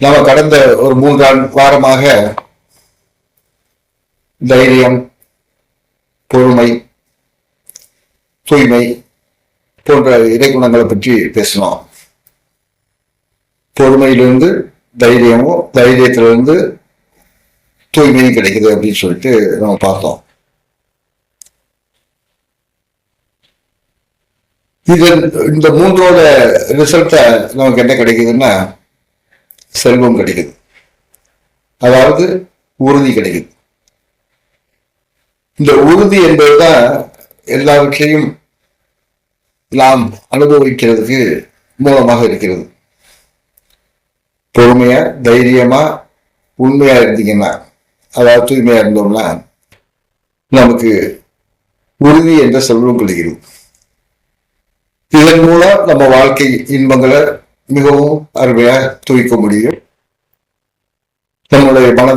நம்ம கடந்த ஒரு மூன்றாண்டு வாரமாக தைரியம் பொறுமை தூய்மை போன்ற இறைக்குணங்களை பற்றி பேசினோம். பொறுமையிலிருந்து தைரியமும் தைரியத்திலிருந்து தூய்மையும் கிடைக்குது அப்படின்னு சொல்லிட்டு நம்ம பார்த்தோம். இதன் இந்த மூன்றோட ரிசல்ட்டை நமக்கு என்ன கிடைக்குதுன்னா செல்வம் கிடைக்குது. அதாவது உறுதி கிடைக்குது. இந்த உறுதி என்பதுதான் எல்லாவற்றையும் நாம் அனுபவிக்கிறதுக்கு மூலமாக இருக்கிறது. பொறுமையா தைரியமா உண்மையா இருந்தீங்கன்னா அதாவது தூய்மையா இருந்தோம்னா நமக்கு உறுதி என்ற செல்வம் கிடைக்கிறது. இதன் மூலம் நம்ம வாழ்க்கை இன்பங்களை மிகவும் அருமையா துவிக்க முடியும். நம்முடைய மன